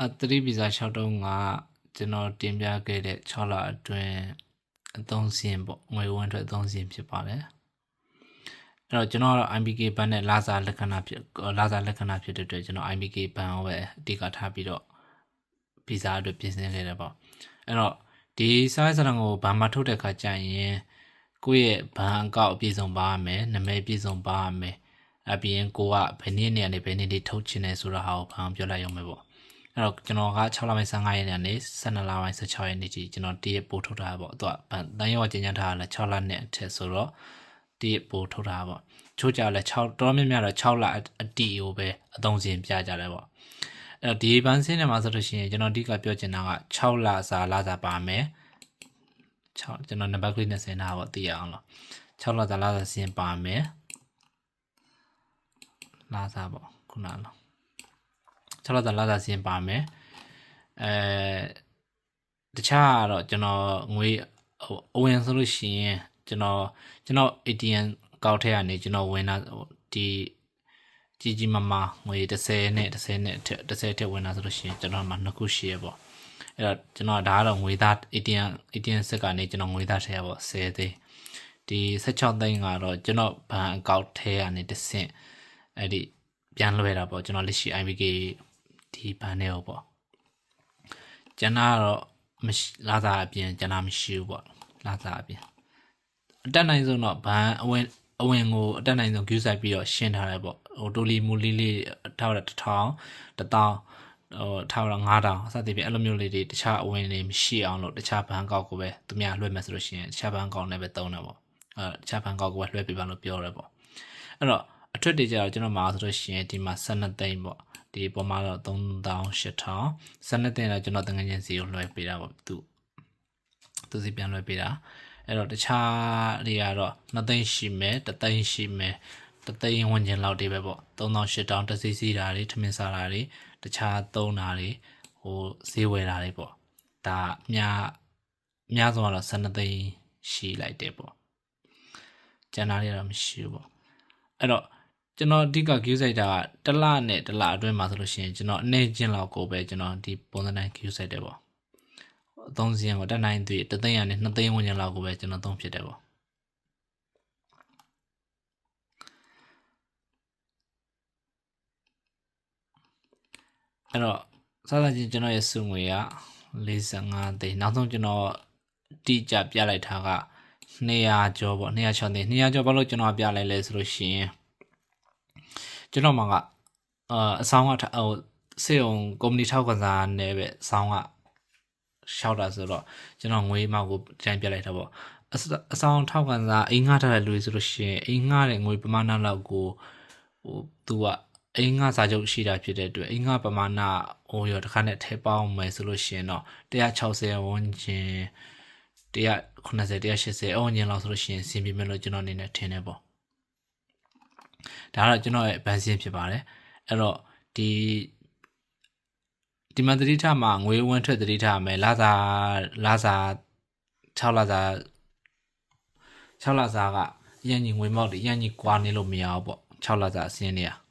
အသတိဗီဇာ6တုံးကကျွန်တော်တင်ပြခဲ့တဲ့6လအတွင်းအသုံးစင်ပေါ့ငွေဝင်ထွက်အသုံးစင်ဖြစ်ပါတယ်အဲ့တော့ကျွန်တော်ကတော့ IBK ဘဏ်နဲ့လာစာလက္ခဏာဖြစ်လာစာလက္ခဏာဖြစ်တဲ့အတွက်ကျွန်တော် IBK ဘဏ်ကိုပဲအဓိကထားပြီးတော့ဗီဇာအတွက်ပြင်ဆင်ခဲ့တယ်ပေါ့အဲ့တော့ဒီစာရေးစာတမ်းကိုဘဏ်မှာထုတ်တဲ့ခါကျရင်ကိုယ့်ရဲ့ဘဏ်အကောင့်အပြည့်စုံပါရမယ်နာမည်ပြည့်စုံပါရမယ်အပြင်ကိုကဘယ်နည်းနဲ့ကနေဘယ်နည်းလေးထုတ်ချင်တယ်ဆိုတာဟာကိုဘဏ်ပြောလိုက်ရုံပဲပေါ့ အဲ့တော့ကျွန်တော်က6လပိုင်း15ရက်နေ့ကနေ12လပိုင်း16ရက်နေ့ထိကျွန်တော်တည့်ရပို့ထုတ်ထားတာပေါ့သူကဗန်တန်ရောကျဉ်းချထားတာလဲ6လနဲ့အထက်ဆိုတော့တည့်ရပို့ထုတ်ထားတာပေါ့ချိုးကြလဲ6တော်များများတော့6လအတီကိုပဲအသုံးစင်ပြကြတယ်ပေါ့အဲ့တော့ဒီဘန်စင်းထဲမှာဆိုလို့ရှိရင်ကျွန်တော်အဓိကပြောချင်တာက6လစာလစာပါမယ်6ကျွန်တော်နံပါတ်ကလေးနဲ့ဆင်ထားပါသိရအောင်လို့6လစာလစာဆင်ပါမယ်လစာပေါ့ခုနလော 6လသာလာသာစင်းပါမယ်အဲတခြားကတော့ကျွန်တော်ငွေဟိုအဝင်ဆိုလို့ရှိရင်ကျွန်တော်ကျွန်တော် ATM ကောက်ထက်ကနေကျွန်တော်ဝင်တာဟိုဒီကြီးကြီးမားမားငွေ30နဲ့30နဲ့အထက်30ထက်ဝင်တာဆိုလို့ရှိရင်ကျွန်တော်မှနှစ်ခုရှိရပေါ့အဲ့တော့ကျွန်တော်ဒါကတော့ငွေသား ATM ATM စက်ကနေကျွန်တော်ငွေသားထည့်ရပေါ့10သိန်းဒီ16သိန်းကတော့ကျွန်တော်ဘဏ်အကောင့်ထဲကနေတစ်ဆင့်အဲ့ဒီပြန်လွှဲတာပေါ့ကျွန်တော်လက်ရှိ IBK ဒီဘန်နဲ့ပေါ့ကျန်တာကတော့မရှိလာသာအပြင်ကျန်တာမရှိဘူးပေါ့လာသာအပြင်အတက်နိုင်ဆုံးတော့ဘန်အဝင်အဝင်ကိုအတက်နိုင်ဆုံး queue ဆိုင်ပြီးတော့ရှင်းထားတယ်ပေါ့ဟိုတိုလီမူလီလေးထားတာ1000 1000ဟိုထားတာ9000အစသဖြင့်အဲ့လိုမျိုးလေးတွေတခြားအဝင်တွေမရှိအောင်လို့တခြားဘန်ကောက်ကိုပဲသူများလွှဲမယ်ဆိုလို့ရှိရင်တခြားဘန်ကောက်နဲ့ပဲတုံးတယ်ပေါ့အဲတခြားဘန်ကောက်ကိုပဲလွှဲပြပါလို့ပြောရဲပေါ့အဲ့တော့ အထွတ်တွေကြတော့ကျွန်တော်မှာဆိုလို့ရှိရင်ဒီမှာ12သိန်းပေါ့ဒီပေါ်မှာတော့3800 12သိန်းတော့ကျွန်တော်တငယ်ချင်းစီကိုလွှဲပေးတာပေါ့သူသူစီပြန်လွှဲပေးတာအဲ့တော့တခြားတွေကတော့2သိန်းရှိမယ်3သိန်းရှိမယ်တသိန်းဝန်းကျင်လောက်တွေပဲပေါ့3800တစီစီတာတွေထမင်းစားတာတွေတခြားသုံးတာတွေဟိုဈေးဝယ်တာတွေပေါ့ဒါအများအများဆုံးကတော့12သိန်းရှိလိုက်တယ်ပေါ့ကျန်တာတွေတော့မရှိဘူးပေါ့အဲ့တော့ ကျွန်တော်အဓိက queue site တာကတစ်လနဲ့တစ်လအတွင်းမှာဆိုလို့ရှိရင်ကျွန်တော်အနေချင်းလောက်ကိုပဲကျွန်တော်ဒီပုံစံတိုင်း queue site တယ်ပေါ့အသုံးစင်းကိုတက်နိုင်သေးတသိန်းရနဲ့နှစ်သိန်းဝန်းကျင်လောက်ကိုပဲကျွန်တော်သုံးဖြစ်တယ်ပေါ့အဲ့တော့စသဖြင့်ကျွန်တော်ရဲ့စုငွေက45သိန်းနောက်ဆုံးကျွန်တော်တိကျပြလိုက်တာက200ကျော်ပေါ့206သိန်း200ကျော်ဘာလို့ကျွန်တော်ပြလိုက်လဲဆိုလို့ရှိရင် ကျွန်တော်မှကအာအဆောင်ကထဟိုစေုံကုမ္ပဏီထောက်ကစားနဲ့ပဲအဆောင်ကရှောက်တာဆိုတော့ကျွန်တော်ငွေမောက်ကိုကြိုင်ပြလိုက်တာပေါ့အစအဆောင်ထောက်ကန်စားအိမ်ငှားထားတဲ့လူတွေဆိုလို့ရှိရင်အိမ်ငှားတဲ့ငွေပမာဏလောက်ကိုဟိုသူကအိမ်ငှားစာချုပ်ရှိတာဖြစ်တဲ့အတွက်အိမ်ငှားပမာဏဟိုရောတစ်ခါနဲ့ထည့်ပေါင်းမယ်ဆိုလို့ရှိရင်တော့160ဝန်းကျင်190 180အဝန်းကျင်လောက်ဆိုလို့ရှိရင်စင်ပြမယ်လို့ကျွန်တော်အနေနဲ့ထင်တယ်ပေါ့ ဒါကတော့ကျွန်တော်ရဲ့ဘန်စင်းဖြစ်ပါတယ်အဲ့တော့ဒီဒီမှာတတိထမှာငွေဝင်ထွက်တတိထမယ်လာစာလာစာ6လာစာ6လာစာကအရင်ကြီးငွေမောက်တွေအရင်ကြီးကွာနေလို့မရဘူးပေါ့6လာစာအစင်းတွေက